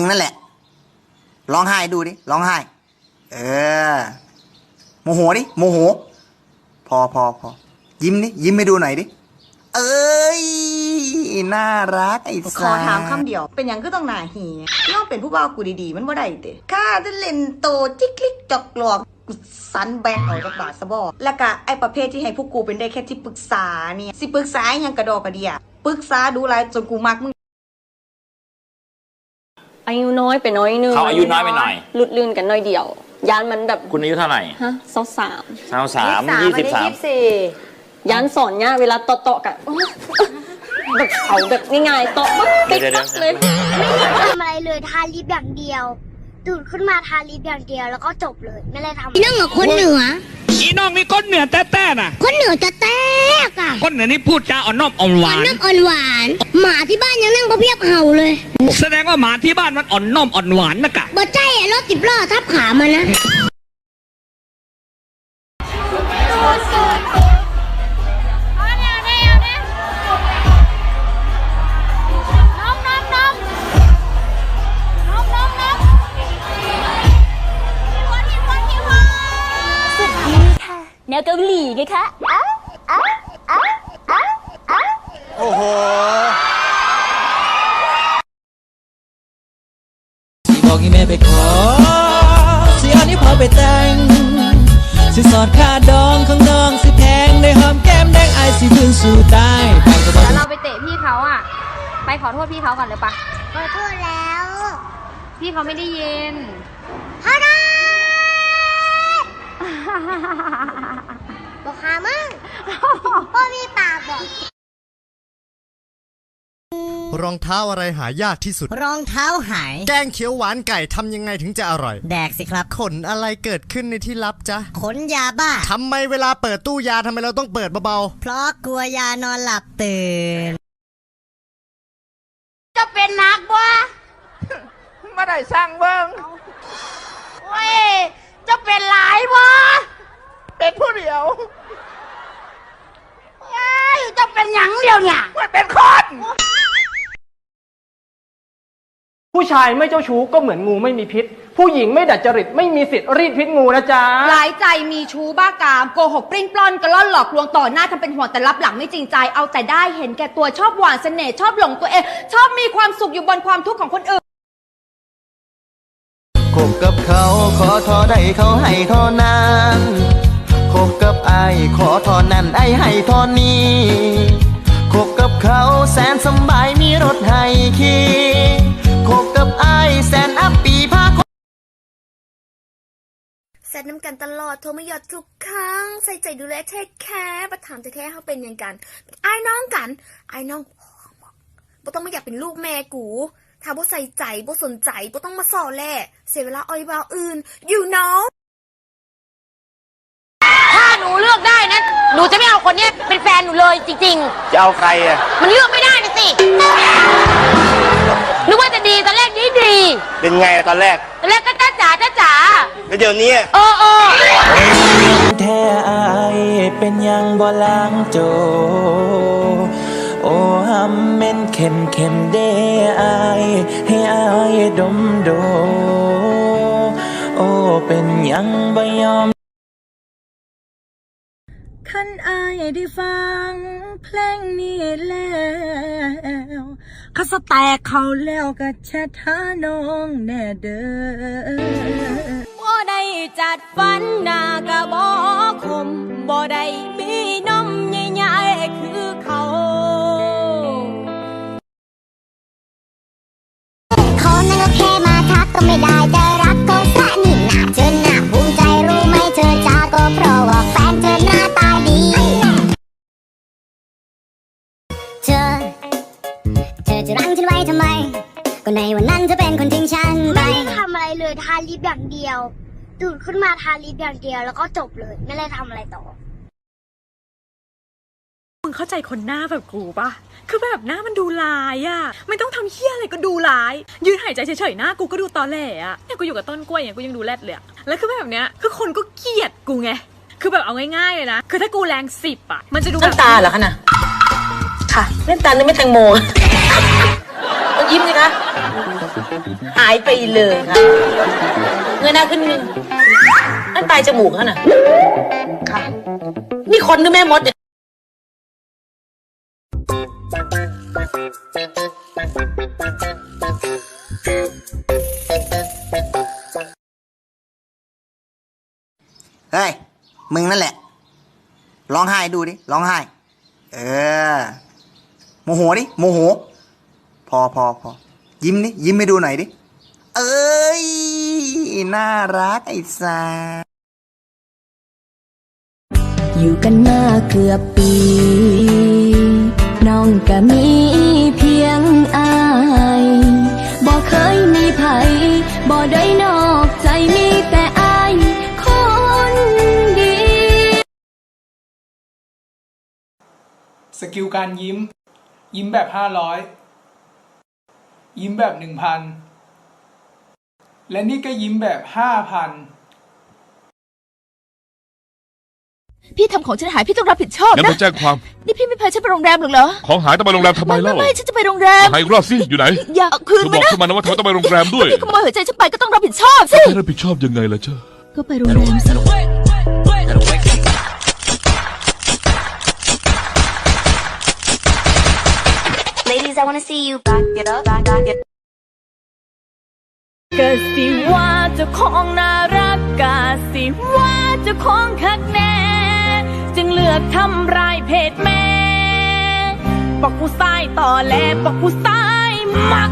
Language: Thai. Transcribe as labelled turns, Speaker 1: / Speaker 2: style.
Speaker 1: มึงนั่นแหละร้องไห้ดูดิร้องไห้ เออโมโหดิโมโห พอพอพอยิ้มดิยิ้มให้ดูหน่อยดิเอ้ยน่ารักไอ้
Speaker 2: ข
Speaker 1: สั
Speaker 2: อถามคำเดียว เป็นยังก็ต้องหนาหีย่อมเป็นผู้บ่าวกูดีๆ มันบ่ได้เตะข้าจะเล่นโตจิกลิกจอกหลอกกูสันแบกเอาจากบาทซะบ่แล้วก็ไอ้ประเภทที่ให้พวกกูเป็นได้แค่ที่ปรึกษาเนี่ย สิปรึกษาอหยังกระดอกกระเดียปรึกษาดูไรจนกูมักมึง
Speaker 3: อายุน้อยไปน้อยนึง
Speaker 4: เขาอายุน้อยไปหน่อย
Speaker 3: หลุดลื่นกันน้อยเดียวยานมันแบบ
Speaker 4: คุณอายุเท่าไหร่
Speaker 3: ฮะสาวสาม
Speaker 4: สาวสามยี่สิบสาม
Speaker 3: ยานสอนเนี่ยเวลาเตาะๆกันโอ๊ยแบบเขาแบบง่ายๆเตาะปั๊บปิ๊ก
Speaker 4: เดี๋ยวๆ
Speaker 3: ปั๊บเลย
Speaker 5: ทำอะไรเลยทาลิปอย่างเดียวตื่นขึ้นมาทาลิปอย่างเดียวแล้วก็จบเลย ไม่ได้ทำนั่งกับคนเหนือ
Speaker 6: อีน้องนี่ก้นเหนือแต้ๆน่ะ
Speaker 5: คนเหนือจะแต กอะ
Speaker 6: ก้นเหนือนี่พูดจาอ่อนน้อมอ่อนหวาน
Speaker 5: น้ำอ่อนหวาน หมาที่บ้านยังนั่งพะเพียบเห่าเลย
Speaker 6: แสดงว่าหมาที่บ้านมันอ่อนน้อมอ่อนหวานนะกะ
Speaker 5: บ่ใจอะรถสิบล้อทับขามันนะ
Speaker 3: แนวเกาหลีไงคะ
Speaker 1: โอ้โห
Speaker 7: สิบอกให้แม่ไปขอสิเอานี้พอไปแต่งสิสอดค่าดองของน้องสิแพงได้หอมแก้มแดงไอายสิคืนสู่ตายไปก็บอก
Speaker 8: แล้วเราไปเตะพี่เขาอะ ไปขอโทษพี่เขาก่อนเลยปะ
Speaker 5: ขอโทษแล้ว
Speaker 8: พี่เขาไม่ได้ยิน
Speaker 5: ขอโทษบอกขามึงพ่อมีปากบอก
Speaker 9: รองเท้าอะไรหายากที่สุด
Speaker 10: รองเท้าหาย
Speaker 9: แกงเขียวหวานไก่ทำยังไงถึงจะอร่อย
Speaker 10: แดกสิครับ
Speaker 9: ขนอะไรเกิดขึ้นในที่ลับจ๊ะ
Speaker 10: ขนยาบ้า
Speaker 9: ทำไมเวลาเปิดตู้ยาทำไมเราต้องเปิดเบา
Speaker 10: เพราะกลัวยานอนหลับตื่น
Speaker 5: จะเป็นนักวะ
Speaker 6: มาได้สร้างเบิ้ง
Speaker 5: เว้ยจะเป็นหลายวะ
Speaker 6: เป็นผู้เดียว
Speaker 5: เอ้ยจะเป็นหยังเดียวเนี่ย
Speaker 6: มันเป็นคน
Speaker 11: ผู้ชายไม่เจ้าชู้ก็เหมือนงูไม่มีพิษ ผู้หญิงไม่ดัดจริตไม่มีสิทธิ์รีดพิษงูนะจ๊ะ
Speaker 8: หลายใจมีชู้บ้ากามโกหกปลิ้นปล้อนกระล่อนหลอกลวงต่อหน้าทำเป็นห่วงแต่รับหลังไม่จริงใจ เอาแต่ได้เห็นแก่ตัวชอบหวานเสน่ห์ชอบหลงตัวเอง ชอบมีความสุขอยู่บนความทุกข์ของคนอื่น
Speaker 7: คบกับเขาขอทอได้เขาให้ทอนั้นคบกับไอายขอทอนั้นไอายให้ทอนี้
Speaker 5: แซดน้ำกันตลอดโทรมาหยอดทุกครั้ง ใส่ใจดูแลเทคแคร์ประถามแท้ๆเขาเป็นยังกันไอ้ายน้องกันไอ้ายน้องบ่ต้องมาอยากเป็นลูกแม่กูถ้าบ่ใส่ใจบ่สนใจบ่ต้องมาสอแล่เสียเวลาอ้อยบาวอื่น อยู่น้อง
Speaker 8: ถ้าหนูเลือกได้นะ หนูจะไม่เอาคนเนี้ยเป็นแฟนหนูเลยจริง
Speaker 4: จะเอาใครอะ
Speaker 8: ๆ มันเลือกไม่ได้นะสินึกว่าจะดีตอนแรกดีดี
Speaker 4: เป็นไงตอนแรก
Speaker 8: ตอนแรกก็จ้าจ๋าจ้าจ๋า
Speaker 4: แล้วเดี๋ยวนี้
Speaker 8: เออเออ
Speaker 7: แท้อายเป็นหยังบ่ล้างโจ โอ้หำเม่นเข็มเข็มเด้อายให้อายดมโด โอ้เป็นหยังบ่ยอม
Speaker 2: คั นอายได้ฟัง เพลงนี้แล้วข้าสแตกเขาแล้วก็แชทหาน้องแน่เด้อ
Speaker 3: บ่ได้จัดฟันหน้ากะบ่คมบ่ได้มีนมใหญ่ๆคือเขา
Speaker 5: เขานั่นก็แค่มาทักก็ไม่ได้จะ อจะรั้งฉันไว้ทำไม ก็ในวันนั้นเธอเป็นคนทิ้งฉันไป ไม่ได้ทำอะไรเลยทาลิปอย่างเดียว ตื่นขึ้นมาทาลิปอย่างเดียว แล้วก็จบเลย ไม่ได้ทำอะไรต่อ
Speaker 2: มึงเข้าใจคนหน้าแบบกูปะคือแบบหน้ามันดูลายอะไม่ต้องทำเฮี้ยอะไรก็ดูลาย ยืนหายใจเฉยๆหน้ากูก็ดูตอแหลอะเนี่ยกูอยู่กับต้นกล้วยเนี่ยกูยังดูแรดเลยอะแล้วคือแบบเนี้ย คือคนก็เกลียดกูไง คือแบบเอาง่ายๆเลยนะ คือถ้ากูแรงสิบอะมันจะดูแบบ
Speaker 10: น้ำตาเหรอคะน่ะค่ะเล่นตานึกไม่แตงโม มัน
Speaker 12: ยิ้มสิคะ หายไปเลยค่ะ เงยหน้าขึ้นนิดนึงนั่นปลายจมูกเขาน่ะ ค่ะ นี่คนหรือแม่มดเนี่ย
Speaker 1: เฮ้ย มึงนั่นแหละ ร้องไห้ดูดิ ร้องไห้ เออ โมโหดิ โมโห พอพอพอยิ้มดิยิ้มให้ดูหน่อยดิ เอ้ย น่ารักไอ้สา
Speaker 3: อยู่กันมาเกือบปี น้องก็มีเพียงอายบ่เคยมีไผบ่ได้นอกใจมีแต่อายคนเดี
Speaker 13: สกิลการยิ้ม ยิ้มแบบห้าร้อ ยยิ้มแบบหนึ่งพันและนี่ก็ยิ้มแบบห้าพัน
Speaker 3: พี่ทำของฉันหายพี่ต้องรับผิดชอบ
Speaker 14: งั้น
Speaker 3: นะ
Speaker 14: ไปแจ้งความ
Speaker 3: นี่พี่ไม่พาฉันไปโรงแรมหรอกเหรอ
Speaker 14: ของหายต้องไปโรงแรมทำไม
Speaker 3: ไม่
Speaker 14: เล่า
Speaker 3: ไม่ฉันจะไปโรงแรม
Speaker 14: หายอีกรอบสิ อยู่ไหน
Speaker 3: อย่าเอาคืน
Speaker 14: เธอ
Speaker 3: ไป
Speaker 14: บอก
Speaker 3: นะ
Speaker 14: ขึ้นมานะว่าเธอต้องไปโรงแรมด้วย
Speaker 3: พี่ขโมยหัวใจฉันไปก็ต้องรับผิดชอบสิ
Speaker 14: แค่รับผิดชอบยังไงล่ะเจ้า
Speaker 3: ก็ไปโรงแรมสิ
Speaker 5: Ladies I wanna see you back it up back back it
Speaker 3: กะสิว่าเจ้าของน่ารักกะสิว่าเจ้าของคักแน่ จึงเลือกทำร้ายเพศแม่ บอกผู้ชายต่อแลบอกผู้ชายมัก